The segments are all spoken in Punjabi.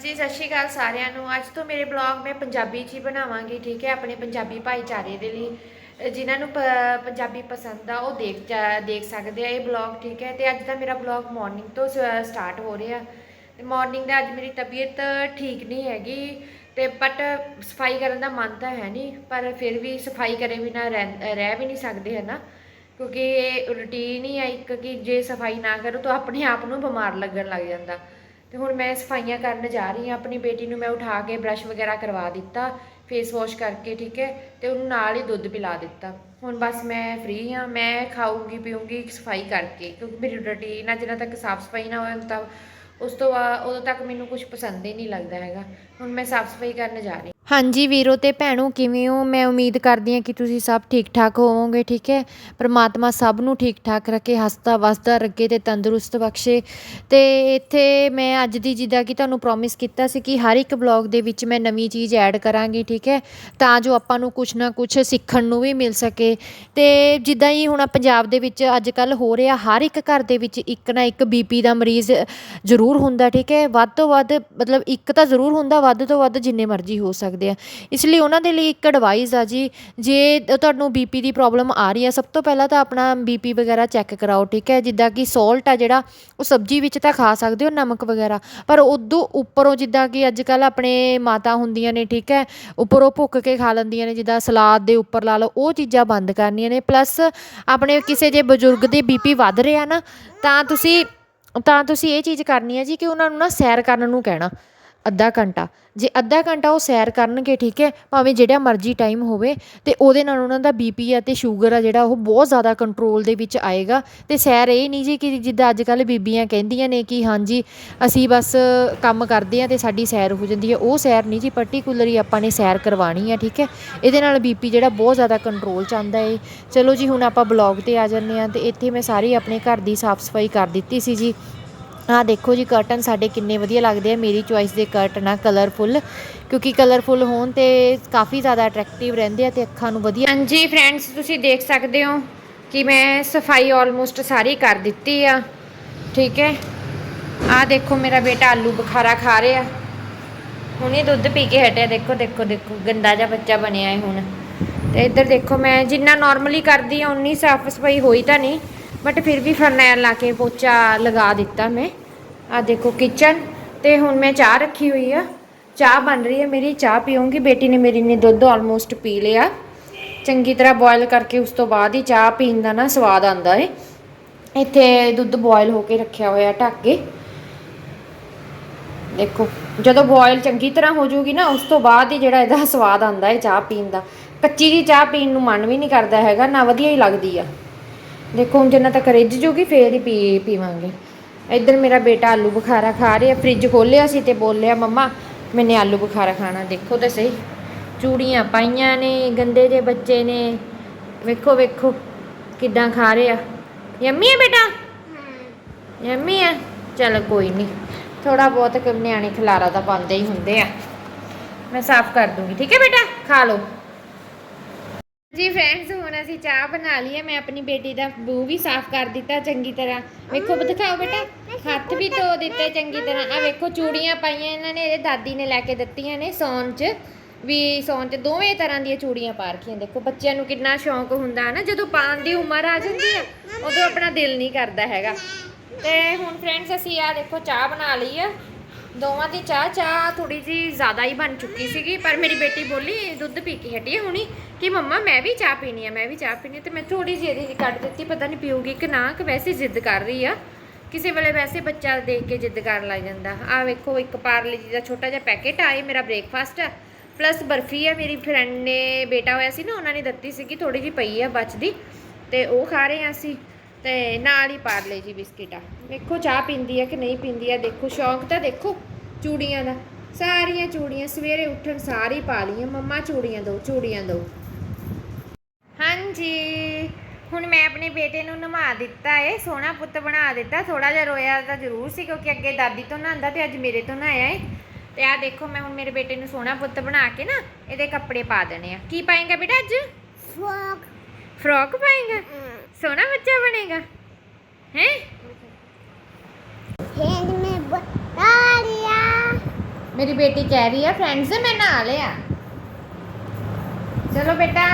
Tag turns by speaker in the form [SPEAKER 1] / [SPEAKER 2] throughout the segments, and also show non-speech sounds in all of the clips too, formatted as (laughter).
[SPEAKER 1] ਜੀ ਸਤਿ ਸ਼੍ਰੀ ਅਕਾਲ ਸਾਰਿਆਂ ਨੂੰ। ਅੱਜ ਤੋਂ ਮੇਰੇ ਬਲੌਗ ਮੈਂ ਪੰਜਾਬੀ 'ਚ ਹੀ ਬਣਾਵਾਂਗੀ ਠੀਕ ਹੈ? ਆਪਣੇ ਪੰਜਾਬੀ ਭਾਈਚਾਰੇ ਦੇ ਲਈ। ਅ, ਜਿਨ੍ਹਾਂ ਨੂੰ ਪ- ਪੰਜਾਬੀ ਪਸੰਦ ਆ ਉਹ ਦੇਖ ਜਾ- ਦੇਖ ਸਕਦੇ ਆ ਇਹ ਬਲੌਗ ਠੀਕ ਹੈ? ਤੇ ਅੱਜ ਦਾ ਮੇਰਾ ਬਲੌਗ ਮਾਰਨਿੰਗ ਤੋਂ ਸਟਾਰਟ ਹੋ ਰਿਹਾ। ਤੇ ਮਾਰਨਿੰਗ ਦਾ ਅੱਜ ਮੇਰੀ ਤਬੀਅਤ ਠੀਕ ਨਹੀਂ ਹੈਗੀ ਤੇ ਬਟ ਸਫ਼ਾਈ ਕਰਨ ਦਾ ਮਨ ਤਾਂ ਹੈ ਨਹੀਂ ਪਰ ਫਿਰ ਵੀ ਸਫ਼ਾਈ ਕਰੇ ਬਿਨਾ ਰਹਿ ਰਹਿ ਵੀ ਨਹੀਂ ਸਕਦੇ ਹੈ ਨਾ? ਕਿਉਂਕਿ ਇਹ ਰੂਟੀਨ ਹੀ ਹੈ ਇੱਕ ਕਿ ਜੇ ਸਫ਼ਾਈ ਨਾ ਕਰੋ ਤਾਂ ਆਪਣੇ ਆਪ ਨੂੰ ਬਿਮਾਰ ਲੱਗਣ ਲੱਗ ਜਾਂਦਾ। ਤੇ ਹੁਣ ਮੈਂ ਸਫਾਈਆਂ ਕਰਨ ਜਾ ਰਹੀ ਹਾਂ। ਆਪਣੀ ਬੇਟੀ ਨੂੰ ਮੈਂ ਉਠਾ ਕੇ ਬ੍ਰਸ਼ ਵਗੈਰਾ ਕਰਵਾ ਦਿੱਤਾ ਫੇਸ ਵਾਸ਼ ਕਰਕੇ, ਠੀਕ ਹੈ? ਤੇ ਉਹਨੂੰ ਨਾਲ ਹੀ ਦੁੱਧ ਪਿਲਾ ਦਿੱਤਾ। ਹੁਣ ਬਸ ਮੈਂ ਫ੍ਰੀ ਹਾਂ। ਮੈਂ ਖਾਊਂਗੀ, ਪੀਊਂਗੀ ਸਫ਼ਾਈ ਕਰਕੇ, ਕਿਉਂਕਿ ਮੇਰੀ ਰੁਟੀਨ ਆ, ਜਿੰਨਾ ਤੱਕ ਸਾਫ਼ ਸਫ਼ਾਈ ਨਾ ਹੋਏ, ਤਾਂ ਉਸ ਤੋਂ ਬਾਅਦ ਉਦੋਂ ਤੱਕ ਮੈਨੂੰ ਕੁਝ ਪਸੰਦ ਹੀ ਨਹੀਂ ਲੱਗਦਾ ਹੈਗਾ। ਹੁਣ ਮੈਂ ਸਾਫ਼ ਸਫ਼ਾਈ ਕਰਨ ਜਾ ਰਹੀ ਹਾਂਜੀ ਵੀਰੋ ਅਤੇ ਭੈਣੋ, ਕਿਵੇਂ ਹੋ? ਮੈਂ ਉਮੀਦ ਕਰਦੀ ਹਾਂ ਕਿ ਤੁਸੀਂ ਸਭ ਠੀਕ ਠਾਕ ਹੋਵੋਗੇ, ਠੀਕ ਹੈ? ਪਰਮਾਤਮਾ ਸਭ ਨੂੰ ਠੀਕ ਠਾਕ ਰੱਖੇ, ਹੱਸਦਾ ਵਸਦਾ ਰੱਖੇ ਅਤੇ ਤੰਦਰੁਸਤ ਬਖਸ਼ੇ। ਅਤੇ ਇੱਥੇ ਮੈਂ ਅੱਜ ਦੀ ਜਿੱਦਾਂ ਕਿ ਤੁਹਾਨੂੰ ਪ੍ਰੋਮਿਸ ਕੀਤਾ ਸੀ ਕਿ ਹਰ ਇੱਕ ਬਲੌਗ ਦੇ ਵਿੱਚ ਮੈਂ ਨਵੀਂ ਚੀਜ਼ ਐਡ ਕਰਾਂਗੀ, ਠੀਕ ਹੈ? ਤਾਂ ਜੋ ਆਪਾਂ ਨੂੰ ਕੁਛ ਨਾ ਕੁਛ ਸਿੱਖਣ ਨੂੰ ਵੀ ਮਿਲ ਸਕੇ। ਅਤੇ ਜਿੱਦਾਂ ਹੀ ਹੁਣ ਪੰਜਾਬ ਦੇ ਵਿੱਚ ਅੱਜ ਕੱਲ੍ਹ ਹੋ ਰਿਹਾ, ਹਰ ਇੱਕ ਘਰ ਦੇ ਵਿੱਚ ਇੱਕ ਨਾ ਇੱਕ ਬੀਪੀ ਦਾ ਮਰੀਜ਼ ਜ਼ਰੂਰ ਹੁੰਦਾ, ਠੀਕ ਹੈ? ਵੱਧ ਤੋਂ ਵੱਧ, ਮਤਲਬ ਇੱਕ ਤਾਂ ਜ਼ਰੂਰ ਹੁੰਦਾ, ਵੱਧ ਤੋਂ ਵੱਧ ਜਿੰਨੇ ਮਰਜ਼ੀ ਹੋ ਸਕਦੇ ਆ। ਇਸ ਲਈ ਉਹਨਾਂ ਦੇ ਲਈ ਇੱਕ ਐਡਵਾਈਸ ਆ ਜੀ, ਜੇ ਤੁਹਾਨੂੰ ਬੀਪੀ ਦੀ ਪ੍ਰੋਬਲਮ ਆ ਰਹੀ ਹੈ ਸਭ ਤੋਂ ਪਹਿਲਾਂ ਤਾਂ ਆਪਣਾ ਬੀਪੀ ਵਗੈਰਾ ਚੈੱਕ ਕਰਾਓ, ਠੀਕ ਹੈ? ਜਿੱਦਾਂ ਕਿ ਸੋਲਟ ਆ ਜਿਹੜਾ, ਉਹ ਸਬਜ਼ੀ ਵਿੱਚ ਤਾਂ ਖਾ ਸਕਦੇ ਹੋ, ਨਮਕ ਵਗੈਰਾ, ਪਰ ਉਦੋਂ ਉੱਪਰੋਂ ਜਿੱਦਾਂ ਕਿ ਅੱਜ ਕੱਲ ਆਪਣੇ ਮਾਤਾ ਹੁੰਦੀਆਂ ਨੇ, ਠੀਕ ਹੈ? ਉੱਪਰੋਂ ਭੁੱਕ ਕੇ ਖਾ ਲੈਂਦੀਆਂ ਨੇ, ਜਿੱਦਾਂ ਸਲਾਦ ਦੇ ਉੱਪਰ ਲਾ ਲਓ, ਉਹ ਚੀਜ਼ਾਂ ਬੰਦ ਕਰਨੀਆਂ ਨੇ। ਪਲੱਸ ਆਪਣੇ ਕਿਸੇ ਜੇ ਬਜ਼ੁਰਗ ਦੇ ਬੀਪੀ ਵੱਧ ਰਿਹਾ ਨਾ, ਤਾਂ ਤੁਸੀਂ ਤਾਂ ਤੁਸੀਂ ਇਹ ਚੀਜ਼ ਕਰਨੀ ਹੈ ਜੀ ਕਿ ਉਹਨਾਂ ਨੂੰ ਨਾ ਸੈਰ ਕਰਨ ਨੂੰ ਕਹਿਣਾ। ਅੱਧਾ ਘੰਟਾ। ਜੇ ਅੱਧਾ ਘੰਟਾ ਉਹ ਸੈਰ ਕਰਨਗੇ, ਠੀਕ ਹੈ, ਭਾਵੇਂ ਜਿਹੜਾ ਮਰਜ਼ੀ ਟਾਈਮ ਹੋਵੇ, ਤੇ ਉਹਦੇ ਨਾਲ ਉਹਨਾਂ ਦਾ ਬੀਪੀ ਆ ਤੇ ਸ਼ੂਗਰ ਆ ਜਿਹੜਾ ਉਹ ਬਹੁਤ ਜ਼ਿਆਦਾ ਕੰਟਰੋਲ ਦੇ ਵਿੱਚ ਆਏਗਾ। ਤੇ ਸੈਰ ਇਹ ਨਹੀਂ ਜੀ ਕਿ ਜਿੱਦਾਂ ਅੱਜ ਕੱਲ ਬੀਬੀਆਂ ਕਹਿੰਦੀਆਂ ਨੇ ਕਿ ਹਾਂਜੀ, ਅਸੀਂ ਬਸ ਕੰਮ ਕਰਦੇ ਆ ਤੇ ਸਾਡੀ ਸੈਰ ਹੋ ਜਾਂਦੀ ਹੈ। ਉਹ ਸੈਰ ਨਹੀਂ ਜੀ ਪਾਰਟਿਕੂਲਰਲੀ ਆਪਾਂ ਨੇ ਸੈਰ ਕਰਵਾਣੀ ਆ ਠੀਕ ਹੈ। ਇਹਦੇ ਨਾਲ ਬੀਪੀ ਜਿਹੜਾ ਬਹੁਤ ਜ਼ਿਆਦਾ ਕੰਟਰੋਲ ਚ ਆਉਂਦਾ ਏ। ਚਲੋ ਜੀ, ਹੁਣ ਆਪਾਂ ਬਲੌਗ ਤੇ ਆ ਜੰਨੇ ਆ ਤੇ ਇੱਥੇ ਮੈਂ ਸਾਰੀ ਆਪਣੇ ਘਰ ਦੀ ਸਾਫ਼ ਸਫ਼ਾਈ ਕਰ ਦਿੱਤੀ ਸੀ ਜੀ। ਆਹ ਦੇਖੋ ਜੀ ਕਰਟਨ ਸਾਡੇ ਕਿੰਨੇ ਵਧੀਆ ਲੱਗਦੇ ਆ। ਮੇਰੀ ਚੁਆਇਸ ਦੇ ਕਰਟਨ ਆ ਕਲਰਫੁੱਲ ਕਿਉਂਕਿ ਕਲਰਫੁੱਲ ਹੋਣ ਤੇ ਕਾਫੀ ਜ਼ਿਆਦਾ ਅਟਰੈਕਟਿਵ ਰਹਿੰਦੇ ਆ ਤੇ ਅੱਖਾਂ ਨੂੰ ਵਧੀਆ ਹਾਂਜੀ ਫਰੈਂਡਸ ਤੁਸੀਂ ਦੇਖ ਸਕਦੇ ਹੋ ਕਿ ਮੈਂ ਸਫ਼ਾਈ ਆਲਮੋਸਟ ਸਾਰੀ ਕਰ ਦਿੱਤੀ ਆ। ਠੀਕ ਹੈ? ਆਹ ਦੇਖੋ ਮੇਰਾ ਬੇਟਾ ਆਲੂ ਬੁਖਾਰਾ ਖਾ ਰਿਹਾ। ਹੁਣੇ ਦੁੱਧ ਪੀ ਕੇ ਹਟਿਆ। ਦੇਖੋ ਦੇਖੋ ਦੇਖੋ, ਗੰਦਾ ਜਿਹਾ ਬੱਚਾ ਬਣਿਆ ਹੈ ਹੁਣ। ਤੇ ਇੱਧਰ ਦੇਖੋ ਮੈਂ ਜਿੰਨਾ ਨਾਰਮਲੀ ਕਰਦੀ ਆ ਉਨੀ ਸਾਫ਼ ਸਫ਼ਾਈ ਹੋਈ ਤਾਂ ਨਹੀਂ। ਬਟ ਫਿਰ ਵੀ ਫਰਨੈਲ ਲਾ ਕੇ ਪੋਚਾ ਲਗਾ ਦਿੱਤਾ ਮੈਂ। ਆ ਦੇਖੋ ਕਿਚਨ ਤੇ ਹੁਣ ਮੈਂ ਚਾਹ ਰੱਖੀ ਹੋਈ ਆ। ਚਾਹ ਬਣ ਰਹੀ ਹੈ ਮੇਰੀ, ਚਾਹ ਪੀਉਂਗੀ ਬੇਟੀ ਨੇ ਮੇਰੀ ਨੇ ਦੁੱਧ ਆਲਮੋਸਟ ਪੀ ਲਿਆ। ਚੰਗੀ ਤਰ੍ਹਾਂ ਬੋਇਲ ਕਰਕੇ ਉਸ ਤੋਂ ਬਾਅਦ ਹੀ ਚਾਹ ਪੀਣ ਦਾ ਨਾ ਸਵਾਦ ਆਉਂਦਾ ਏ। ਇੱਥੇ ਦੁੱਧ ਬੋਇਲ ਹੋ ਕੇ ਰੱਖਿਆ ਹੋਇਆ ਢੱਕ ਕੇ। ਦੇਖੋ, ਜਦੋਂ ਬੋਇਲ ਚੰਗੀ ਤਰ੍ਹਾਂ ਹੋ ਜਾਊਗੀ ਨਾ, ਉਸ ਤੋਂ ਬਾਅਦ ਹੀ ਜਿਹੜਾ ਇਹਦਾ ਸਵਾਦ ਆਉਂਦਾ ਹੈ ਚਾਹ ਪੀਣ ਦਾ। ਕੱਚੀ ਜੀ ਚਾਹ ਪੀਣ ਨੂੰ ਮਨ ਵੀ ਨਹੀਂ ਕਰਦਾ ਹੈਗਾ, ਨਾ ਵਧੀਆ ਹੀ ਲੱਗਦੀ ਆ। ਦੇਖੋ, ਹੁਣ ਜਿੰਨਾ ਤੱਕ ਰਿੱਝ ਜੂਗੀ, ਫੇਰ ਹੀ ਪੀ, ਪੀਵਾਂਗੇ। ਇੱਧਰ ਮੇਰਾ ਬੇਟਾ ਆਲੂ ਬੁਖਾਰਾ ਖਾ ਰਿਹਾ ਫ੍ਰਿਜ ਖੋਲਿਆ ਸੀ ਤੇ ਬੋਲਿਆ, ਮੰਮਾ, ਮੈਨੇ ਆਲੂ ਬੁਖਾਰਾ ਖਾਣਾ, ਦੇਖੋ ਤਾਂ ਸਹੀ। ਚੂੜੀਆਂ ਪਾਈਆਂ ਨੇ, ਗੰਦੇ ਜੇ ਬੱਚੇ ਨੇ। ਵੇਖੋ ਵੇਖੋ, ਕਿਦਾਂ ਖਾ ਰਿਹਾ। ਯੰਮੀ ਹੈ ਬੇਟਾ? ਯੰਮੀ ਹੈ? ਚਲ ਕੋਈ ਨਹੀਂ ਥੋੜਾ ਬਹੁਤ ਨਿਆਣੇ ਖਿਲਾਰਾ ਤਾਂ ਪਾਉਂਦੇ ਹੀ ਹੁੰਦੇ ਆ। ਮੈਂ ਸਾਫ਼ ਕਰ ਦੂੰਗੀ, ਠੀਕ ਹੈ ਬੇਟਾ? ਖਾ ਲਓ। ਜੀ ਫਰੈਂਡਸ ਹੁਣ ਅਸੀਂ ਚਾਹ ਬਣਾ ਲਈ ਹੈ। ਮੈਂ ਆਪਣੀ ਬੇਟੀ ਦਾ ਬੂ ਵੀ ਸਾਫ਼ ਕਰ ਦਿੱਤਾ ਚੰਗੀ ਤਰ੍ਹਾਂ। ਵੇਖੋ ਦਿਖਾਓ ਬੇਟਾ ਹੱਥ ਵੀ ਧੋ ਦਿੱਤੇ ਚੰਗੀ ਤਰ੍ਹਾਂ। ਆ ਵੇਖੋ ਚੂੜੀਆਂ ਪਾਈਆਂ ਇਹਨਾਂ ਨੇ ਇਹਦੇ ਦਾਦੀ ਨੇ ਲੈ ਕੇ ਦਿੱਤੀਆਂ ਨੇ ਸੌਣ 'ਚ। ਵੀ ਸੌਣ 'ਚ ਦੋਵੇਂ ਤਰ੍ਹਾਂ ਦੀਆਂ ਚੂੜੀਆਂ ਪਾ ਰੱਖੀਆਂ। ਦੇਖੋ ਬੱਚਿਆਂ ਨੂੰ ਕਿੰਨਾ ਸ਼ੌਂਕ ਹੁੰਦਾ ਨਾ ਜਦੋਂ ਪਾਉਣ ਦੀ ਉਮਰ ਆ ਜਾਂਦੀ ਹੈ ਉਦੋਂ ਆਪਣਾ ਦਿਲ ਨਹੀਂ ਕਰਦਾ ਹੈਗਾ। ਤੇ ਹੁਣ ਫਰੈਂਡਸ ਅਸੀਂ ਆ ਦੇਖੋ ਚਾਹ ਬਣਾ ਲਈ ਆ। ਦੋਵਾਂ ਦੀ ਚਾਹ ਚਾਹ ਥੋੜੀ ਜੀ ਜ਼ਿਆਦਾ ਹੀ ਬਣ ਚੁੱਕੀ ਸੀਗੀ, ਪਰ ਮੇਰੀ ਬੇਟੀ ਬੋਲੀ, ਦੁੱਧ ਪੀ ਕੇ ਹਟੀ ਹੈ ਹੁਣੀ? ਕਿ ਮੰਮਾ, ਮੈਂ ਵੀ ਚਾਹ ਪੀਣੀ ਆ, ਮੈਂ ਵੀ ਚਾਹ ਪੀਣੀ ਆ। ਤੇ ਮੈਂ ਥੋੜੀ ਜਿਹੀ ਇਹਦੀ ਕੱਢ ਦਿੱਤੀ, ਪਤਾ ਨਹੀਂ ਪੀਊਗੀ ਕਿ ਨਾ, ਕਿ ਵੈਸੇ ਜ਼ਿੱਦ ਕਰ ਰਹੀ ਆ। ਕਿਸੇ ਵੇਲੇ ਵੈਸੇ ਬੱਚਾ ਦੇਖ ਕੇ ਜ਼ਿੱਦ ਕਰਨ ਲੱਗ ਜਾਂਦਾ। ਆ ਵੇਖੋ, ਇੱਕ ਪਾਰਲੇ ਜੀ ਦਾ ਛੋਟਾ ਜਿਹਾ ਪੈਕੇਟ ਆ, ਇਹ ਮੇਰਾ ਬ੍ਰੇਕਫਾਸਟ ਆ। ਪਲੱਸ ਬਰਫੀ ਆ, ਮੇਰੀ ਫਰੈਂਡ ਨੇ ਬੇਟਾ ਹੋਇਆ ਸੀ ਨਾ, ਉਹਨਾਂ ਨੇ ਦਿੱਤੀ ਸੀਗੀ ਥੋੜੀ ਜਿਹੀ ਪਈ ਆ ਬਚਦੀ। ਤੇ ਉਹ ਖਾ ਰਹੇ ਆ ਅਸੀਂ। ਤੇ ਨਾਲ ਹੀ ਪਾਰਲੇ ਜੀ ਬਿਸਕਿਟ ਆ। ਵੇਖੋ ਚਾਹ ਪੀਂਦੀ ਆ ਕਿ ਨਹੀਂ ਪੀਂਦੀ ਆ ਦੇਖੋ ਸ਼ੌਂਕ ਤਾਂ ਦੇਖੋ ਚੂੜੀਆਂ ਦਾ। ਸਾਰੀਆਂ ਚੂੜੀਆਂ ਸਵੇਰੇ ਉੱਠਣ ਸਾਰੀ ਪਾ ਲਈਆਂ ਮੰਮਾ ਚੂੜੀਆਂ ਦਿਓ ਚੂੜੀਆਂ ਦਿਓ ਹਾਂਜੀ ਹੁਣ ਮੈਂ ਆਪਣੇ ਬੇਟੇ ਨੂੰ ਨਵਾ ਦਿੱਤਾ ਏ ਸੋਹਣਾ ਪੁੱਤ ਬਣਾ ਦਿੱਤਾ। ਥੋੜਾ ਜਿਹਾ ਰੋਇਆ ਤਾਂ ਜ਼ਰੂਰ ਸੀ ਕਿਉਂਕਿ ਅੱਗੇ ਦਾਦੀ ਤੋਂ ਨਹਾਉਂਦਾ ਤੇ ਅੱਜ ਮੇਰੇ ਤੋਂ ਨਹਾਇਆ ਏ। ਤੇ ਆ ਦੇਖੋ ਮੈਂ ਹੁਣ ਮੇਰੇ ਬੇਟੇ ਨੂੰ ਸੋਹਣਾ ਪੁੱਤ ਬਣਾ ਕੇ ਨਾ ਇਹਦੇ ਕੱਪੜੇ ਪਾ ਦੇਣੇ ਆ। ਕੀ ਪਾਏਗਾ ਬੇਟਾ ਅੱਜ?
[SPEAKER 2] ਫਰੋਕ
[SPEAKER 1] ਫਰੋਕ ਪਾਏਗਾ? ਸੋਹਣਾ ਬੱਚਾ ਬਣੇਗਾ ਹੈ?
[SPEAKER 2] ਹੈਂਡ ਮੈਂ ਬਤਾਰੀਆ
[SPEAKER 1] ਮੇਰੀ ਬੇਟੀ ਕਹਿ ਰਹੀ ਆ ਫਰੈਂਡਸ ਮੈਂ ਨਹਾ ਲਿਆ। ਚਲੋ ਬੇਟਾ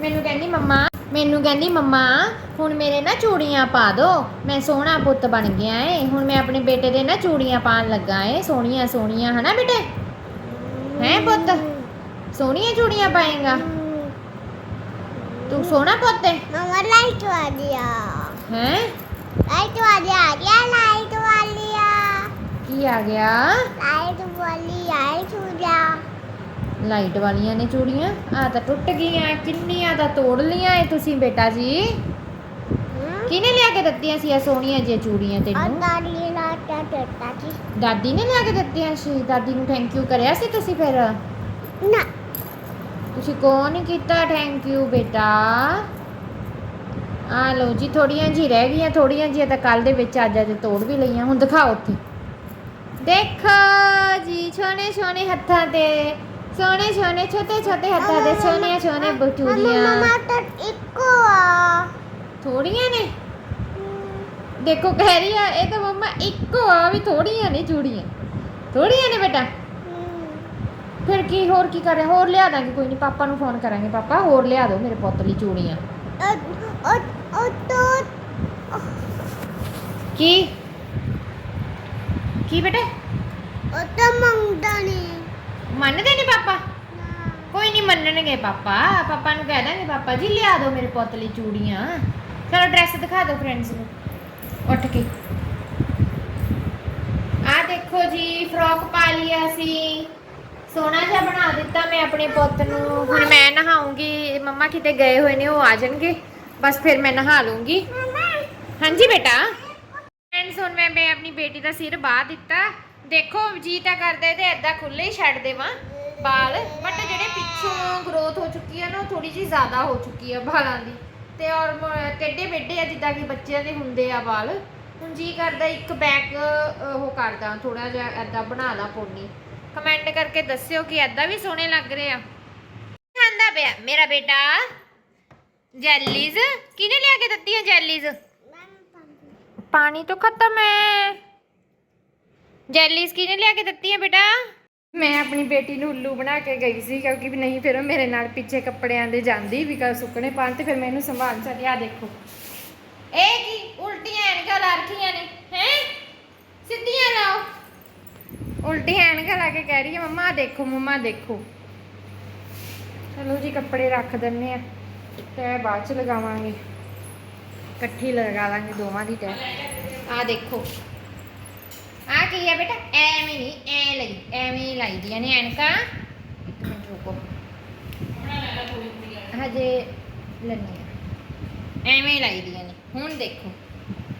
[SPEAKER 1] ਮੈਨੂੰ ਕਹਿੰਦੀ ਮੰਮਾ ਮੈਨੂੰ ਕਹਿੰਦੀ ਮੰਮਾ ਹੁਣ ਮੇਰੇ ਨਾ ਚੂੜੀਆਂ ਪਾ ਦੋ। ਮੈਂ ਸੋਹਣਾ ਪੁੱਤ ਬਣ ਗਿਆ ਏ। ਹੁਣ ਮੈਂ ਆਪਣੇ ਬੇਟੇ ਦੇ ਨਾ ਚੂੜੀਆਂ ਪਾਣ ਲੱਗਾ ਏ। ਸੋਹਣੀਆਂ ਸੋਹਣੀਆਂ ਹਨਾ ਬੇਟੇ? ਹੈ ਪੁੱਤ? ਸੋਹਣੀਆਂ ਚੂੜੀਆਂ ਪਾਏਗਾ? ਤੂੰ ਸੋਹਣਾ ਪੁੱਤ ਹੈ?
[SPEAKER 2] ਮਮਾ ਲਾਈਟ ਵਾਲੀ ਆ।
[SPEAKER 1] ਹੈ?
[SPEAKER 2] ਲਾਈਟ ਵਾਲੀ ਆ ਗਿਆ ਲਾਈਟ ਵਾਲੀ ਆ।
[SPEAKER 1] ਕੀ ਆ ਗਿਆ?
[SPEAKER 2] ਲਾਈਟ ਵਾਲੀ ਆਈ ਛੁੜਿਆ
[SPEAKER 1] ਲਾਈਟ ਵਾਲੀਆਂ ਨੇ ਚੂੜੀਆਂ? ਆ ਤਾਂ ਟੁੱਟ ਗਈਆਂ ਕਿੰਨੀਆਂ ਤਾਂ ਤੋੜ ਲੀਆਂ ਏ ਤੁਸੀਂ ਬੇਟਾ ਜੀ। ਕਿਹਨੇ ਲਿਆ ਕੇ ਦਿੱਤੀਆਂ ਸੀ ਇਹ ਸੋਹਣੀਆਂ ਜਿਹੀਆਂ ਚੂੜੀਆਂ ਤੈਨੂੰ?
[SPEAKER 2] ਅਦਾਲੀ ਲਾਟਾ ਟੱਟਾ ਜੀ
[SPEAKER 1] ਦਾਦੀ ਨੇ ਲਿਆ ਕੇ ਦਿੱਤੀਆਂ ਸੀ? ਦਾਦੀ ਨੂੰ ਥੈਂਕ ਯੂ ਕਰਿਆ ਸੀ ਤੁਸੀਂ ਫਿਰ?
[SPEAKER 2] ਨਾ।
[SPEAKER 1] ਤੁਸੀਂ ਕੋ ਨਹੀਂ ਕੀਤਾ? ਥੈਂਕ ਯੂ ਬੇਟਾ। ਆ ਲਓ ਜੀ ਥੋੜੀਆਂ ਜੀ ਰਹਿ ਗਈਆਂ ਥੋੜੀਆਂ ਜੀ ਤਾਂ ਕੱਲ ਦੇ ਵਿੱਚ ਅੱਜ ਅੱਜ ਤੋੜ ਵੀ ਲਈਆਂ। ਹੁਣ ਦਿਖਾਓ ਉੱਥੇ। ਦੇਖੋ ਜੀ ਛੋਨੇ ਛੋਨੇ ਹੱਥਾਂ ਤੇ ਸੋਹਣੇ ਸੋਹਣੇ ਛੋਟੇ ਛੋਟੇ ਹੱਥਾਂ ਦੇ ਸੋਹਣੀਆਂ ਸੋਹਣੇ ਬਚੂੜੀਆਂ
[SPEAKER 2] ਮਮਾ ਤਾਂ ਇੱਕੋ ਆ।
[SPEAKER 1] ਥੋੜੀਆਂ ਨੇ? ਦੇਖੋ ਕਹਿ ਰਹੀ ਆ ਇਹ ਤਾਂ ਮੰਮਾ ਇੱਕੋ ਆ ਵੀ ਥੋੜੀਆਂ ਨੇ ਚੂੜੀਆਂ। ਥੋੜੀਆਂ ਨੇ ਬੇਟਾ। ਫਿਰ ਕੀ ਹੋਰ ਕੀ ਕਰ? ਰਹੇ ਹੋਰ ਲਿਆ ਦਾਂਗੇ ਕੋਈ ਨਹੀਂ ਪਾਪਾ ਨੂੰ ਫੋਨ ਕਰਾਂਗੇ ਪਾਪਾ। ਹੋਰ ਲਿਆ ਦਿਓ ਮੇਰੇ ਪੁੱਤ ਲਈ ਚੂੜੀਆਂ।
[SPEAKER 2] ਉਹ ਉਹ ਉਹ ਤੋਂ
[SPEAKER 1] ਕੀ? ਕੀ ਬੇਟਾ?
[SPEAKER 2] ਉਹ ਤਾਂ ਮੰਗਦਾ ਨਹੀਂ
[SPEAKER 1] ਮੰਨਦੇ ਨੇ ਪਾਪਾ? ਕੋਈ ਨਹੀਂ ਮੰਨਣਗੇ ਪਾਪਾ। ਪਾਪਾ ਨੂੰ ਕਹਿ ਦਾਂਗੇ ਪਾਪਾ ਜੀ ਲਿਆ ਦਿਓ ਮੇਰੇ ਪੁੱਤ ਲਈ ਚੂੜੀਆਂ। ਚਲੋ ਡਰੈਸ ਦਿਖਾ ਦਿਓ ਫਰੈਂਡਸ ਨੂੰ। ਉੱਠ ਕੇ। ਆ ਦੇਖੋ ਜੀ ਫਰੋਕ ਪਾ ਲਿਆ ਸੀ ਸੋਹਣਾ ਜਿਹਾ ਬਣਾ ਦਿੱਤਾ ਮੈਂ ਆਪਣੇ ਪੁੱਤ ਨੂੰ। ਹੁਣ ਮੈਂ ਨਹਾਉਂਗੀ, ਮੰਮਾ ਕਿਤੇ ਗਏ ਹੋਏ ਨੇ, ਉਹ ਆ ਜਾਣਗੇ। ਬਸ ਫਿਰ ਮੈਂ ਨਹਾ ਲੂੰਗੀ ਹਾਂਜੀ ਬੇਟਾ। ਫਰੈਂਡਸ ਹੁਣ ਮੈਂ ਮੈਂ ਆਪਣੀ ਬੇਟੀ ਦਾ ਸਿਰ ਬਾਹ ਦਿੱਤਾ। ਦੇਖੋ, ਜੀ ਤਾਂ ਕਰਦੇ ਤੇ ਐਦਾਂ ਖੁੱਲੇ ਹੀ ਛੱਡ ਦੇਵਾਂ। ਵਾਲ ਬਟ ਜਿਹੜੇ ਪਿੱਛੋਂ ਗਰੋਥ ਹੋ ਚੁੱਕੀ ਹੈ ਨਾ, ਉਹ ਥੋੜੀ ਜੀ ਜ਼ਿਆਦਾ ਹੋ ਚੁੱਕੀ ਹੈ ਬਾਲਾਂ ਦੀ। ਤੇ ਔਰ ਮ- ਟੇਢੇ ਮੇਢੇ ਆ, ਜਿੱਦਾਂ ਕਿ ਬੱਚਿਆਂ ਦੇ ਹੁੰਦੇ ਆ ਵਾਲ ਹੁਣ ਜੀ ਕਰਦਾ ਇੱਕ ਬੈਕ ਉਹ ਕਰਦਾ ਥੋੜਾ ਜਿਹਾ ਐਦਾਂ ਬਣਾ ਲਾ ਪੋਨੀ। ਕਮੈਂਟ ਕਰਕੇ ਦੱਸਿਓ ਕਿ ਐਦਾਂ ਵੀ ਸੋਹਣੇ ਲੱਗ ਰਹੇ ਆ। ਖਾਂਦਾ ਪਿਆ ਮੇਰਾ ਬੇਟਾ ਜੈਲੀਜ਼? ਕਿਹਨੇ ਲਿਆ ਕੇ ਦਿੱਤੀਆਂ ਜੈਲੀਜ਼? ਪਾਣੀ ਤੋਂ ਖਤਮ ਹੈ ਜੈਲੀਜ਼ ਕਿਹਨੇ ਲਿਆ ਕੇ ਦਿੱਤੀਆਂ ਬੇਟਾ? ਮੈਂ ਆਪਣੀ ਬੇਟੀ ਨੂੰ ਉੱਲੂ ਬਣਾ ਕੇ ਗਈ ਸੀ ਕਿਉਂਕਿ ਵੀ ਨਹੀਂ ਫਿਰ ਉਹ ਮੇਰੇ ਨਾਲ ਪਿੱਛੇ ਕੱਪੜਿਆਂ ਦੇ ਜਾਂਦੀ ਵੀ ਕਾ ਸੁੱਕਣੇ ਪਾਣ ਤੇ ਫਿਰ ਮੈਂ ਇਹਨੂੰ ਸੰਭਾਲ ਚੱਲਿਆ ਆਹ ਦੇਖੋ। ਇਹ ਕੀ ਉਲਟੀਆਂ ਐਨਕਾਂ ਲਾ ਰੱਖੀਆਂ ਨੇ ਹੈ? ਸਿੱਧੀਆਂ ਲਾਓ। ਉਲਟੀ ਐਨਕਾਂ ਲਾ ਕੇ ਕਹਿ ਰਹੀ ਹੈ, ਮੰਮਾ ਦੇਖੋ ਮੰਮਾ ਦੇਖੋ। ਚਲੋ ਜੀ, ਕੱਪੜੇ ਰੱਖ ਦਿੰਨੇ ਆ ਤੇ ਬਾਅਦ ਚ ਲਗਾਵਾਂਗੇ। ਇਕੱਠੀ ਲਗਾ ਲਾਂਗੇ ਦੋਵਾਂ ਦੀ ਤੈਅ ਆ ਦੇਖੋ। ਆ ਕੀ ਹੈ ਬੇਟਾ? ਐਵੇਂ ਨਹੀਂ, ਐ ਲਈ, ਐਵੇਂ ਹੀ ਲਾਈ ਦੀਆਂ ਨੇ ਐਨਕਾਂ। ਇੱਕ ਮਿੰਟ ਰੁਕੋ। ਹਜੇ ਲੈਣੀ ਐਵੇਂ ਹੀ ਲਾਈ ਦੀਆਂ ਨੇ। ਹੁਣ ਦੇਖੋ।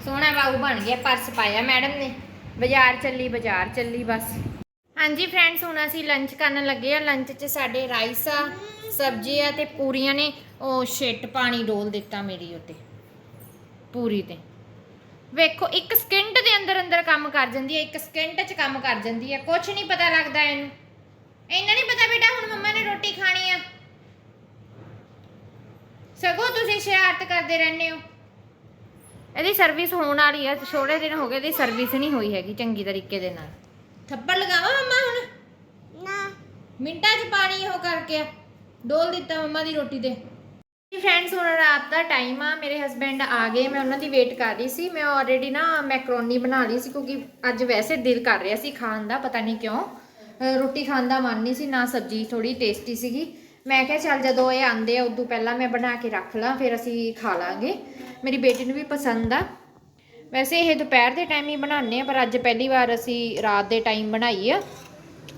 [SPEAKER 1] ਸੋਹਣਾ ਬਾਊ ਬਣ ਗਿਆ, ਪਰਸ ਪਾਇਆ ਮੈਡਮ ਨੇ। ਬਾਜ਼ਾਰ ਚੱਲੀ ਬਾਜ਼ਾਰ ਚੱਲੀ ਬਸ। ਹਾਂਜੀ ਫਰੈਂਡਸ ਹੁਣ ਅਸੀਂ ਲੰਚ ਕਰਨ ਲੱਗੇ ਆ ਲੰਚ 'ਚ ਸਾਡੇ ਰਾਈਸ ਆ, ਸਬਜ਼ੀ ਆ ਤੇ ਪੂਰੀਆਂ ਨੇ। ਉਹ ਸ਼ਿਟ ਪਾਣੀ ਡੋਲ ਦਿੱਤਾ ਮੇਰੀ ਉੱਤੇ, ਪੂਰੀ ਤੇ। ਵੇਖੋ, ਇੱਕ ਸਕਿੰਟ ਦੇ ਅੰਦਰ ਅੰਦਰ ਕੰਮ ਕਰ ਜਾਂਦੀ ਹੈ, ਇੱਕ ਸਕਿੰਟ 'ਚ ਕੰਮ ਕਰ ਜਾਂਦੀ ਹੈ। ਕੁਝ ਨਹੀਂ ਪਤਾ ਲੱਗਦਾ ਇਹਨੂੰ। ਇੰਨਾ ਨਹੀਂ ਪਤਾ ਬੇਟਾ, ਹੁਣ ਮੰਮਾ ਨੇ ਰੋਟੀ ਖਾਣੀ ਆ। ਸਗੋਂ ਤੁਸੀਂ ਸ਼ਰਾਰਤ ਕਰਦੇ ਰਹਿੰਦੇ ਹੋ। ਇਹਦੀ ਸਰਵਿਸ ਹੋਣ ਵਾਲੀ ਆ ਥੋੜੇ ਦਿਨ ਹੋ ਗਏ ਇਹਦੀ ਸਰਵਿਸ ਨਹੀਂ ਹੋਈ ਹੈਗੀ ਚੰਗੀ ਤਰੀਕੇ ਦੇ ਨਾਲ। ਥੱਪੜ ਲਗਾਵਾਂ ਮੰਮਾ ਹੁਣ।
[SPEAKER 2] ਨਾ।
[SPEAKER 1] ਮਿੰਟਾਂ 'ਚ ਪਾਣੀ ਉਹ ਕਰਕੇ ਆ। ਡੋਲ ਦਿੱਤਾ ਮੰਮਾ ਦੀ ਰੋਟੀ ਤੇ। ਫਰੈਂਡਸ ਹੁਣ ਰਾਤ ਦਾ ਟਾਈਮ ਆ ਮੇਰੇ ਹਸਬੈਂਡ ਆ ਗਏ ਮੈਂ ਉਹਨਾਂ ਦੀ ਵੇਟ ਕਰ ਰਹੀ ਸੀ ਮੈਂ ਆਲਰੇਡੀ ਨਾ ਮੈਕਰੋਨੀ ਬਣਾ ਲਈ ਸੀ ਕਿਉਂਕਿ ਅੱਜ ਵੈਸੇ ਦਿਲ ਕਰ ਰਿਹਾ ਸੀ ਖਾਣ ਦਾ ਪਤਾ ਨਹੀਂ ਕਿਉਂ। ਅਹ ਰੋਟੀ ਖਾਣ ਦਾ ਮਨ ਨਹੀਂ ਸੀ ਨਾ ਸਬਜ਼ੀ ਥੋੜੀ ਟੇਸਟੀ ਸੀਗੀ। ਮੈਂ ਕਿਹਾ ਚੱਲ ਜਦੋਂ ਇਹ ਆਂਦੇ ਆ, ਉਦੋਂ ਪਹਿਲਾਂ ਮੈਂ ਬਣਾ ਕੇ ਰੱਖ ਲਾਂ, ਫਿਰ ਅਸੀਂ ਖਾ ਲਾਂਗੇ। ਮੇਰੀ ਬੇਟੀ ਨੂੰ ਵੀ ਪਸੰਦ ਆ। ਵੈਸੇ ਇਹ ਦੁਪਹਿਰ ਦੇ ਟਾਈਮ ਹੀ ਬਣਾਉਂਦੇ ਆ, ਪਰ ਅੱਜ ਪਹਿਲੀ ਵਾਰ ਅਸੀਂ ਰਾਤ ਦੇ ਟਾਈਮ ਬਣਾਈ ਆ।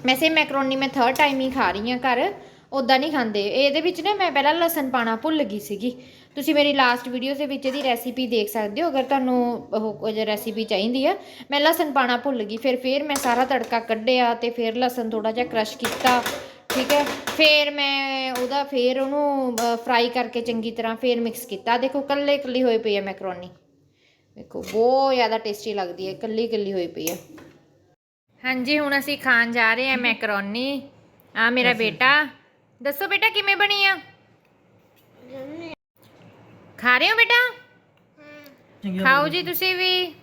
[SPEAKER 1] ਵੈਸੇ ਮੈਕਰੋਨੀ ਮੈਂ ਥਰਡ ਟਾਈਮ ਹੀ ਖਾ ਰਹੀ ਹਾਂ ਘਰ ਉਦਾਂ ਨਹੀਂ ਖਾਂਦੇ। ਇਹਦੇ ਵਿੱਚ ਨਾ ਮੈਂ ਪਹਿਲਾਂ ਲਸਣ ਪਾਣਾ ਭੁੱਲ ਗਈ ਸੀਗੀ। ਤੁਸੀਂ ਮੇਰੀ ਲਾਸਟ ਵੀਡੀਓ ਦੇ ਵਿੱਚ ਇਹਦੀ ਰੈਸਿਪੀ ਦੇਖ ਸਕਦੇ ਹੋ, ਅਗਰ ਤੁਹਾਨੂੰ ਉਹ ਕੁਝ ਰੈਸਿਪੀ ਚਾਹੀਦੀ ਆ। ਮੈਂ ਲਸਣ ਪਾਣਾ ਭੁੱਲ ਗਈ, ਫਿਰ ਫਿਰ ਮੈਂ ਸਾਰਾ ਤੜਕਾ ਕੱਢਿਆ ਤੇ ਫਿਰ ਲਸਣ ਥੋੜਾ ਜਿਹਾ ਕ੍ਰਸ਼ ਕੀਤਾ। ਠੀਕ ਹੈ? ਫਿਰ ਮੈਂ ਉਹਦਾ ਫਿਰ ਉਹਨੂੰ ਫਰਾਈ ਕਰਕੇ ਚੰਗੀ ਤਰ੍ਹਾਂ ਫਿਰ ਮਿਕਸ ਕੀਤਾ। ਦੇਖੋ ਕੱਲੇ ਕੱਲੀ ਹੋਈ ਪਈ ਹੈ ਮੈਕਰੋਨੀ ਵੇਖੋ ਬਹੁਤ ਜ਼ਿਆਦਾ ਟੇਸਟੀ ਲੱਗਦੀ ਹੈ ਕੱਲੀ ਕੱਲੀ ਹੋਈ ਪਈ ਹੈ। ਹਾਂਜੀ ਹੁਣ ਅਸੀਂ ਖਾਣ ਜਾ ਰਹੇ ਹਾਂ ਮੈਕਰੋਨੀ ਆ ਮੇਰਾ ਬੇਟਾ। ਦੱਸੋ ਬੇਟਾ ਕਿਵੇਂ ਬਣੀ ਆ? ਖਾ ਰਹੇ ਹੋ ਬੇਟਾ? ਖਾਓ ਜੀ ਤੁਸੀਂ ਵੀ।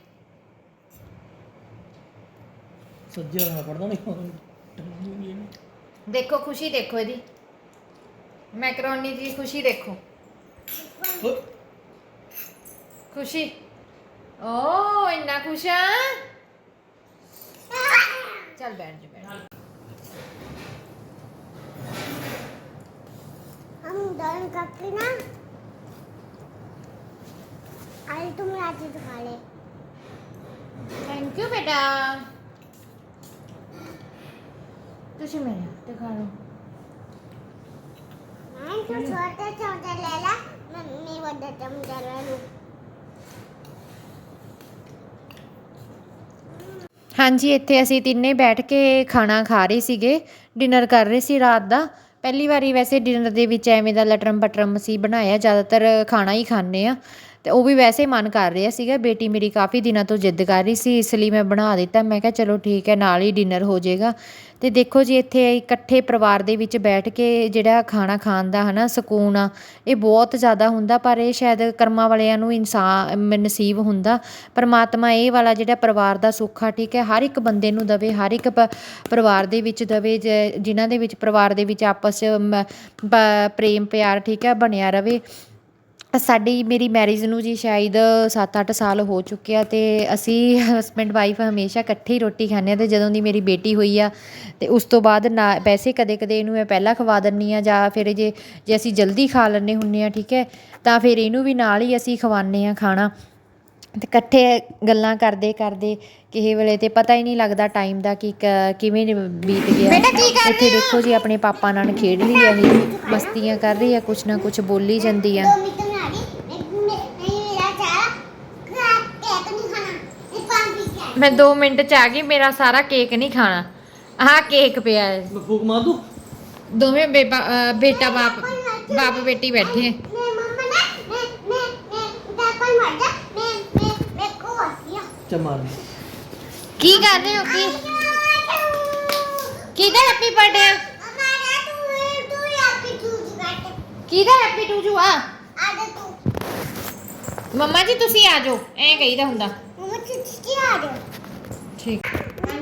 [SPEAKER 3] ਸੱਜਿਆ ਹੋਇਆ ਪੜਦਾ ਨਹੀਂ
[SPEAKER 1] ਦੇਖੋ ਖੁਸ਼ੀ ਦੇਖੋ ਇਹਦੀ ਮੈਕਰੋਨੀ ਦੀ ਖੁਸ਼ੀ ਦੇਖੋ ਖੁਸ਼ੀ ਓ ਇੰਨਾ ਖੁਸ਼ ਆ ਚੱਲ ਬੈਠ ਜਾ ਬੈਠ ਜਾ।
[SPEAKER 2] हम डॉन करके ना आज तुम रात खा ले
[SPEAKER 1] ਥੈਂਕ ਯੂ ਬੇਟਾ ਤੁਸੀਂ ਮੇਰੇ ਹੱਥ ਤੇ
[SPEAKER 2] ਮੈਂ ਤੂੰ ਛੋਟੇ ਛੋਟੇ ਲੈ ਲੈ ਮੰਮੀ ਵੱਡੇ ਚਮਚਾ ਲੈ ਲੂ।
[SPEAKER 1] ਹਾਂਜੀ ਇੱਥੇ ਅਸੀਂ ਤਿੰਨੇ ਬੈਠ ਕੇ ਖਾਣਾ ਖਾ ਰਹੇ ਸੀਗੇ ਡਿਨਰ ਕਰ ਰਹੇ ਸੀ ਰਾਤ ਦਾ। ਪਹਿਲੀ ਵਾਰੀ ਵੈਸੇ ਡਿਨਰ ਦੇ ਵਿੱਚ ਐਵੇਂ ਦਾ ਲਟਰਮ ਪਟਰਮ ਸੀ ਬਣਾਇਆ ਜ਼ਿਆਦਾਤਰ ਖਾਣਾ ਹੀ ਖਾਂਦੇ ਆ ਤੇ ਉਹ ਵੀ ਵੈਸੇ ਮਨ ਕਰ ਰਿਹਾ ਸੀਗਾ, ਬੇਟੀ ਮੇਰੀ ਕਾਫੀ ਦਿਨਾਂ ਤੋਂ ਜਿੱਦ ਕਰ ਰਹੀ ਸੀ, ਇਸ ਲਈ ਮੈਂ ਬਣਾ ਦਿੱਤਾ। ਮੈਂ ਕਿਹਾ, ਚਲੋ ਠੀਕ ਹੈ, ਨਾਲ ਹੀ ਡਿਨਰ ਹੋ ਜਾਏਗਾ। ਤੇ ਦੇਖੋ ਜੀ, ਇੱਥੇ ਇਕੱਠੇ ਪਰਿਵਾਰ ਦੇ ਵਿੱਚ ਬੈਠ ਕੇ ਜਿਹੜਾ ਖਾਣਾ ਖਾਣ ਦਾ ਹਨਾ, ਸਕੂਨ ਆ, ਇਹ ਬਹੁਤ ਜ਼ਿਆਦਾ ਹੁੰਦਾ, ਪਰ ਇਹ ਸ਼ਾਇਦ ਕਰਮਾਂ ਵਾਲਿਆਂ ਨੂੰ ਇਨਸਾਨ ਮ- ਨਸੀਬ ਹੁੰਦਾ। ਪਰਮਾਤਮਾ ਇਹ ਵਾਲਾ ਜਿਹੜਾ ਪਰਿਵਾਰ ਦਾ ਸੁੱਖ ਆ, ਠੀਕ ਹੈ, ਹਰ ਇੱਕ ਬੰਦੇ ਨੂੰ ਦਵੇ, ਹਰ ਇੱਕ ਪ- ਪਰਿਵਾਰ ਦੇ ਵਿੱਚ ਦਵੇ, ਜ- ਜਿਨ੍ਹਾਂ ਦੇ ਵਿੱਚ ਪਰਿਵਾਰ ਦੇ ਵਿੱਚ ਆਪਸ 'ਚ ਪ੍ਰੇਮ ਪਿਆਰ ਠੀਕ ਹੈ, ਬਣਿਆ ਰਵੇ। ਸਾਡੀ ਮੇਰੀ ਮੈਰਿਜ ਨੂੰ ਜੀ ਸ਼ਾਇਦ 7-8 ਸਾਲ ਹੋ ਚੁੱਕਿਆ ਤੇ ਅਸੀਂ ਹਸਬੈਂਡ ਵਾਈਫ ਹਮੇਸ਼ਾ ਇਕੱਠੇ ਹੀ ਰੋਟੀ ਖਾਂਦੇ ਆ ਤੇ ਜਦੋਂ ਦੀ ਮੇਰੀ ਬੇਟੀ ਹੋਈ ਆ ਤੇ ਉਸ ਤੋਂ ਬਾਅਦ ਨਾ ਵੈਸੇ ਕਦੇ-ਕਦੇ ਇਹਨੂੰ ਮੈਂ ਪਹਿਲਾਂ ਖਵਾ ਦਿੰਨੀ ਆ ਜਾਂ ਫਿਰ ਜੇ ਜੇ ਅਸੀਂ ਜਲਦੀ ਖਾ ਲੈਂਦੇ ਹੁੰਨੇ ਆ ਠੀਕ ਹੈ ਤਾਂ ਫਿਰ ਇਹਨੂੰ ਵੀ ਨਾਲ ਹੀ ਅਸੀਂ ਖਵਾਉਂਦੇ ਆ ਖਾਣਾ। ਤੇ ਇਕੱਠੇ ਗੱਲਾਂ ਕਰਦੇ ਕਰਦੇ ਕਿਸੇ ਵੇਲੇ ਤੇ ਪਤਾ ਹੀ ਨਹੀਂ ਲੱਗਦਾ ਟਾਈਮ ਦਾ ਕਿ ਕਿਵੇਂ ਬੀਤ ਗਿਆ।
[SPEAKER 2] ਬੇਟਾ ਕੀ ਕਰ
[SPEAKER 1] ਇੱਥੇ ਦੇਖੋ ਜੀ ਆਪਣੇ ਪਾਪਾ ਨਾਲ ਖੇਡ ਰਹੀ ਆ ਇਹ ਮਸਤੀਆਂ ਕਰ ਰਹੀ ਆ ਕੁਛ ਨਾ ਕੁਛ ਬੋਲੀ ਜਾਂਦੀ ਆ। ਮੈਂ 2 ਮਿੰਟ ਚ ਆ ਗਈ ਮੇਰਾ ਸਾਰਾ ਕੇਕ ਨਹੀਂ ਖਾਣਾ। ਆਹ ਕੇਕ ਪਿਆ ਹੈ।
[SPEAKER 3] ਮੈਂ ਫੂਕ ਮਾਰ ਦੂੰ?
[SPEAKER 1] ਦੋਵੇਂ ਬੇਟਾ ਬਾਪ ਬਾਪ ਬੇਟੀ ਬੈਠੇ ਕੀ ਕਰ ਰਹੇ ਹੋ ਕੀ? ਕਿਹਦਾ ਹੈਪੀ ਬਰਥਡੇ? ਕਿਹਦਾ ਹੈਪੀ ਟੂਜੂ ਆ? ਮੰਮਾ ਜੀ ਤੁਸੀਂ ਆ ਜਾਓ। ਐਂ ਕਹੀਦਾ ਹੁੰਦਾ।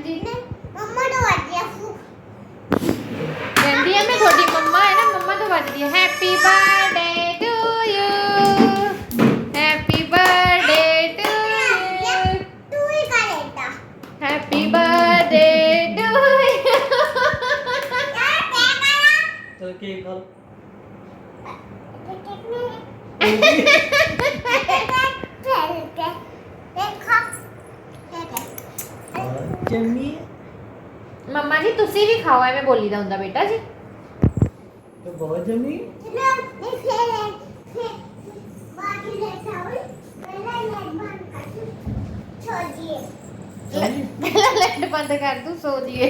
[SPEAKER 2] ਹਾਂਜੀ ਮੰਮਾ ਨੂੰ ਆਜਿਆ ਫੂ
[SPEAKER 1] ਕਹਿੰਦੀ ਆ ਮੈਂ ਤੁਹਾਡੀ ਮੰਮਾ ਹੈ ਨਾ ਮੰਮਾ ਤੋਂ ਵੱਜਦੀ ਹੈ happy birthday to you happy birthday to you
[SPEAKER 2] ਤੂੰ ਹੀ ਕਰੇਗਾ
[SPEAKER 1] ਹੈਪੀ ਬਰਥਡੇ ਟੂ ਯੂ
[SPEAKER 2] ਯਾਰ ਪੇ ਕਰਾ।
[SPEAKER 3] ਚਲ ਕੇਕ ਖਾ (laughs) ਜੰਮੀ
[SPEAKER 1] ਮੰਮਾ ਜੀ ਤੁਸੀਂ ਵੀ ਖਾਓ ਐਵੇਂ ਬੋਲੀਦਾ ਹੁੰਦਾ ਬੇਟਾ ਜੀ।
[SPEAKER 3] ਤੇ ਬਹੁਤ ਜੰਮੀ
[SPEAKER 1] ਪਹਿਲਾਂ ਲਾਈਟ ਬੰਦ ਕਰ ਦੂੰ ਸੋ ਜੀਏ।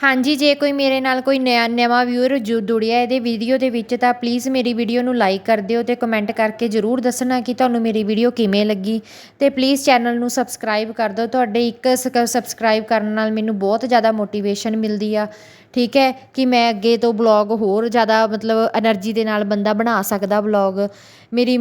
[SPEAKER 1] ਹਾਂਜੀ, ਜੇ ਕੋਈ ਮੇਰੇ ਨਾਲ ਕੋਈ ਨਿਆ, ਨਵਾਂ ਵਿਊਅਰ ਜੁੜਿਆ ਇਹਦੇ ਵੀਡੀਓ ਦੇ ਵਿੱਚ, ਤਾਂ ਪਲੀਜ਼ ਮੇਰੀ ਵੀਡੀਓ ਨੂੰ ਲਾਈਕ ਕਰ ਦਿਓ ਤੇ ਕਮੈਂਟ ਕਰਕੇ ਜ਼ਰੂਰ ਦੱਸਣਾ ਕਿ ਤੁਹਾਨੂੰ ਮੇਰੀ ਵੀਡੀਓ ਕਿਵੇਂ ਲੱਗੀ। ਤੇ ਪਲੀਜ਼ ਚੈਨਲ ਨੂੰ ਸਬਸਕ੍ਰਾਈਬ ਕਰ ਦਿਓ। ਤੁਹਾਡੇ ਇੱਕ ਸਬਸਕ੍ਰਾਈਬ ਕਰਨ ਨਾਲ ਮੈਨੂੰ ਬਹੁਤ ਜ਼ਿਆਦਾ ਮੋਟੀਵੇਸ਼ਨ ਮਿਲਦੀ ਆ। ਠੀਕ ਹੈ ਕਿ ਮੈਂ ਅੱਗੇ ਤੋਂ ਬਲੌਗ ਹੋਰ ਜ਼ਿਆਦਾ ਮਤਲਬ એનર્ਜੀ ਦੇ ਨਾਲ ਬੰਦਾ ਬਣਾ ਸਕਦਾ ਬਲੌਗ ਮੇਰੀ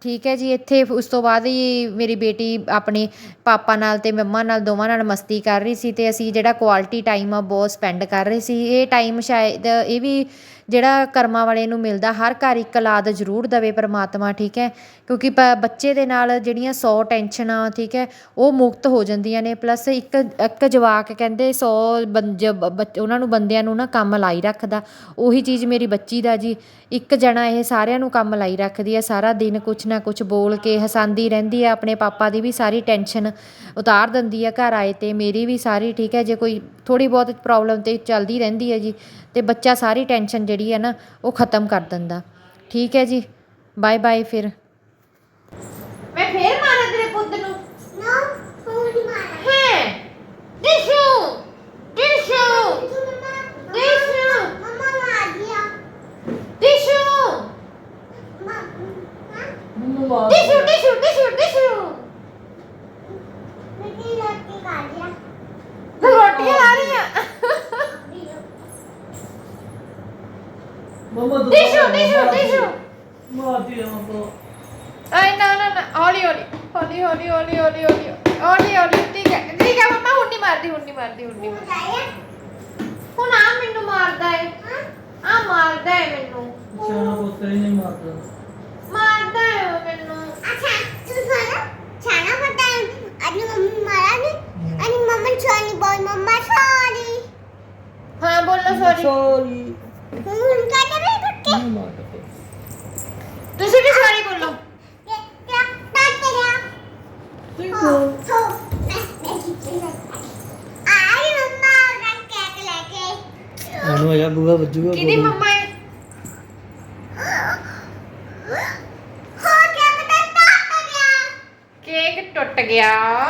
[SPEAKER 1] ਠੀਕ ਹੈ ਜੀ, ਇੱਥੇ ਉਸ ਤੋਂ ਬਾਅਦ ਹੀ ਮੇਰੀ ਬੇਟੀ ਆਪਣੇ ਪਾਪਾ ਨਾਲ ਅਤੇ ਮੰਮਾ ਨਾਲ ਦੋਵਾਂ ਨਾਲ ਮਸਤੀ ਕਰ ਰਹੀ ਸੀ ਅਤੇ ਅਸੀਂ ਜਿਹੜਾ ਕੁਆਲਿਟੀ ਟਾਈਮ ਆ ਬਹੁਤ ਸਪੈਂਡ ਕਰ ਰਹੇ ਸੀ। ਇਹ ਟਾਈਮ ਸ਼ਾਇਦ ਇਹ ਵੀ ਜਿਹੜਾ ਕਰਮਾਂ ਵਾਲੇ ਨੂੰ ਮਿਲਦਾ, ਹਰ ਘਰ ਇੱਕ ਔਲਾਦ ਜ਼ਰੂਰ ਦੇਵੇ ਪਰਮਾਤਮਾ, ਠੀਕ ਹੈ? ਕਿਉਂਕਿ ਪ- ਬੱਚੇ ਦੇ ਨਾਲ ਜਿਹੜੀਆਂ ਸੌ ਟੈਨਸ਼ਨਾਂ ਠੀਕ ਹੈ, ਉਹ ਮੁਕਤ ਹੋ ਜਾਂਦੀਆਂ ਨੇ। ਪਲੱਸ ਇੱਕ ਇੱਕ ਜਵਾਕ ਕਹਿੰਦੇ ਸੌ ਬੰਜ, ਬ- ਉਹਨਾਂ ਨੂੰ ਬੰਦਿਆਂ ਨੂੰ ਨਾ ਕੰਮ ਲਾਈ ਰੱਖਦਾ। ਉਹੀ ਚੀਜ਼ ਮੇਰੀ ਬੱਚੀ ਦਾ ਜੀ। ਇੱਕ ਜਣਾ ਇਹ ਸਾਰਿਆਂ ਨੂੰ ਕੰਮ ਲਾਈ ਰੱਖਦੀ ਹੈ, ਸਾਰਾ ਦਿਨ ਕੁਛ ਕੁਛ ਨਾ ਕੁਛ ਬੋਲ ਕੇ ਹਸਾਉਂਦੀ ਰਹਿੰਦੀ ਹੈ, ਆਪਣੇ ਪਾਪਾ ਦੀ ਵੀ ਸਾਰੀ ਟੈਨਸ਼ਨ ਉਤਾਰ ਦਿੰਦੀ ਹੈ ਘਰ ਆਏ ਤੇ ਮੇਰੀ ਵੀ ਸਾਰੀ, ਠੀਕ ਹੈ, ਜੇ ਕੋਈ ਥੋੜ੍ਹੀ ਬਹੁਤ ਪ੍ਰੋਬਲਮ ਤੇ ਚੱਲਦੀ ਰਹਿੰਦੀ ਹੈ ਜੀ ਤੇ ਬੱਚਾ ਸਾਰੀ ਟੈਨਸ਼ਨ ਜਿਹੜੀ ਹੈ ਨਾ ਉਹ ਖਤਮ ਕਰ ਦਿੰਦਾ। ਠੀਕ ਹੈ ਜੀ ਬਾਏ ਬਾਏ ਫਿਰ। ਬਾਤ ਟਿਸ਼ੂ ਟਿਸ਼ੂ ਟਿਸ਼ੂ
[SPEAKER 3] ਟਿਸ਼ੂ। ਮਿੱਟੀ
[SPEAKER 1] ਲੱਗ ਕੇ ਖਾ ਲਿਆ ਤੂੰ ਰੋਟੀਆਂ ਲਾ ਰਹੀ ਆ
[SPEAKER 3] ਮਮਾ ਦੋ
[SPEAKER 1] ਟਿਸ਼ੂ ਟਿਸ਼ੂ ਟਿਸ਼ੂ।
[SPEAKER 3] ਮਾਰਦੀ ਆ ਮਮਾ।
[SPEAKER 1] ਆਏ ਨਾ ਨਾ ਨਾ ਹੌਲੀ ਹੌਲੀ। ਹੌਲੀ ਹੌਲੀ ਹੌਲੀ ਹੌਲੀ ਹੌਲੀ। ਹੌਲੀ ਹੌਲੀ ਠੀਕ ਹੈ। ਠੀਕ ਹੈ ਮਮਾ ਹੁਣ ਨਹੀਂ ਮਾਰਦੀ ਹੁਣ ਨਹੀਂ ਮਾਰਦੀ ਹੁਣ ਨਹੀਂ ਹੁਣ ਆ ਮੈਨੂੰ ਮਾਰਦਾ
[SPEAKER 3] ਏ। ਆ ਮਾਰਦਾ ਏ ਮੈਨੂੰ। ਜਾਣਾ ਪੁੱਤਰ ਹੀ ਨਹੀਂ ਮਾਰਦਾ।
[SPEAKER 1] ਮਾਰਦਾ ਹੈ ਉਹ ਮੈਨੂੰ
[SPEAKER 2] ਅੱਛਾ ਤੂੰ ਸੁਣ ਛਾਣਾ ਪਤਾ ਹੈ ਅਨੀ ਮੰਮੀ ਮਾਰਾ ਨਹੀਂ ਅਨੀ ਮੰਮਾ ਛੋਣੀ ਬੋਲ ਮੰਮਾ ਛੋਣੀ
[SPEAKER 1] ਹਾਂ ਬੋਲੋ ਸੌਰੀ
[SPEAKER 3] ਸੌਰੀ
[SPEAKER 2] ਹੁਣ ਕਾਟੇ ਵੀ ਕੁੱਟੇ
[SPEAKER 3] ਨਾ ਮਾਰ ਦੇ
[SPEAKER 1] ਤੁਸੀਂ ਵੀ ਸੌਰੀ ਬੋਲੋ
[SPEAKER 3] ਤੂੰ
[SPEAKER 2] ਕੋ
[SPEAKER 3] ਇਹਨੂੰ ਹੈਗਾ ਬੂਆ ਵੱਜੂਗਾ
[SPEAKER 1] ਕਿਹਦੀ ਬੋਲੂ। ਮੰਮਾ ਹੈ